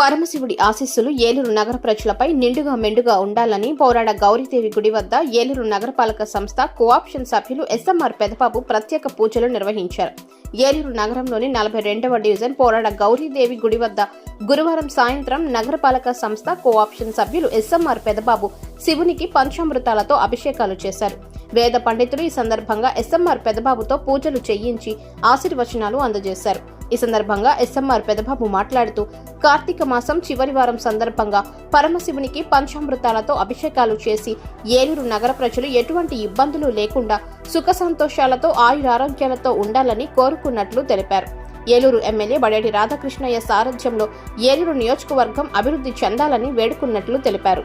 పరమశివుడి ఆశీస్సులు ఏలూరు నగర ప్రజలపై నిండుగా మెండుగా ఉండాలని పోరాడ గౌరీదేవి గుడి వద్ద ఏలూరు నగరపాలక సంస్థ కోఆప్షన్ సభ్యులు ఎస్ఎంఆర్ పెదబాబు ప్రత్యేక పూజలు నిర్వహించారు. ఏలూరు నగరంలోని నలభై రెండవ డివిజన్ పోరాడ గౌరీదేవి గుడి వద్ద గురువారం సాయంత్రం నగరపాలక సంస్థ కోఆప్షన్ సభ్యులు ఎస్ఎంఆర్ పెదబాబు శివునికి పంచామృతాలతో అభిషేకాలు చేశారు. వేద పండితులు ఈ సందర్భంగా ఎస్ఎంఆర్ పెదబాబుతో పూజలు చేయించి ఆశీర్వచనాలు అందజేశారు. ఈ సందర్భంగా ఎస్ఎంఆర్ పెదబాబు మాట్లాడుతూ కార్తీక మాసం చివరి వారం సందర్భంగా పరమశివునికి పంచామృతాలతో అభిషేకాలు చేసి ఏలూరు నగర ప్రజలు ఎటువంటి ఇబ్బందులు లేకుండా సుఖ సంతోషాలతో ఆయురారోగ్యాలతో ఉండాలని కోరుకున్నట్లు తెలిపారు. ఏలూరు ఎమ్మెల్యే బడేటి రాధాకృష్ణయ్య సారథ్యంలో ఏలూరు నియోజకవర్గం అభివృద్ధి చెందాలని వేడుకున్నట్లు తెలిపారు.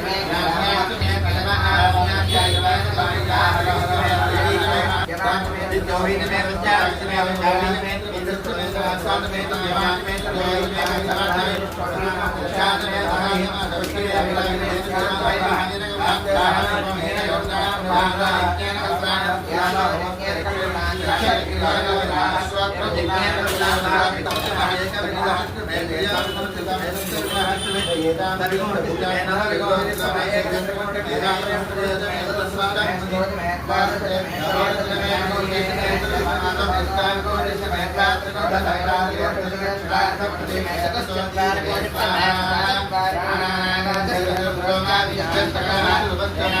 चौवीन में बच्चा अष्ट में अवचारी में इंद्रस्त में सवासात में समाज में समाज में समाज में प्रशांत में समाज में दक्षिण में अभिलाष में समाज में आधार में मेरे योजना भागा इतने कल्पना यादा होंगे रक्षण रक्षण की भागा में आश्वास को जितने प्रशांत में तक्षण आए का विलास में मेरा समझता है समझता है में येदा नरिगों में नरिगों में समय एक जंत्र में मेरा तस्वार में बात में Thank you.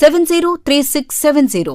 seven zero three six seven zero.